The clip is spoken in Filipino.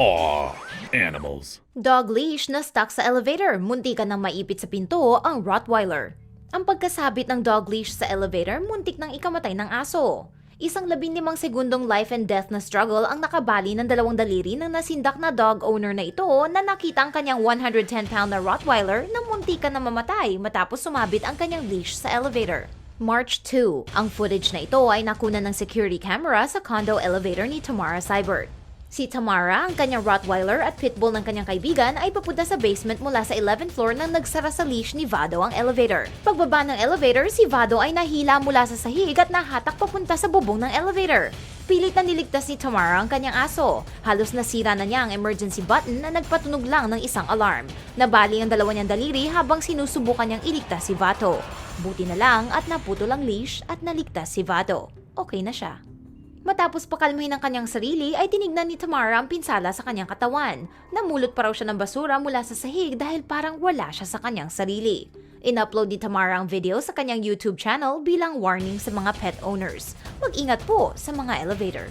Aw, animals. Dog leash na stuck sa elevator, munti ka nang maipit sa pinto ang Rottweiler. Ang pagkasabit ng dog leash sa elevator, muntik nang ikamatay ng aso. Isang labinlimang segundong life and death na struggle ang nakabali ng dalawang daliri ng nasindak na dog owner na ito na nakita ang kanyang 110-pound na Rottweiler na munti ka na mamatay matapos sumabit ang kanyang leash sa elevator. March 2, ang footage na ito ay nakuna ng security camera sa condo elevator ni Tamara Seibert. Si Tamara, ang kanyang Rottweiler at pitbull ng kanyang kaibigan ay papunta sa basement mula sa 11th floor nang nagsara sa leash ni Vado ang elevator. Pagbaba ng elevator, si Vado ay nahila mula sa sahig at nahatak papunta sa bubong ng elevator. Pilit na niligtas ni Tamara ang kanyang aso. Halos nasira na niya ang emergency button na nagpatunog lang ng isang alarm. Nabali ang dalawa niyang daliri habang sinusubukan niyang iligtas si Vato. Buti na lang at naputol ang leash at naligtas si Vato. Okay na siya. Matapos pakalmahin ang kanyang sarili, ay tinignan ni Tamara ang pinsala sa kanyang katawan. Namulot pa raw siya ng basura mula sa sahig dahil parang wala siya sa kanyang sarili. In-upload ni Tamara ang video sa kanyang YouTube channel bilang warning sa mga pet owners. Mag-ingat po sa mga elevator.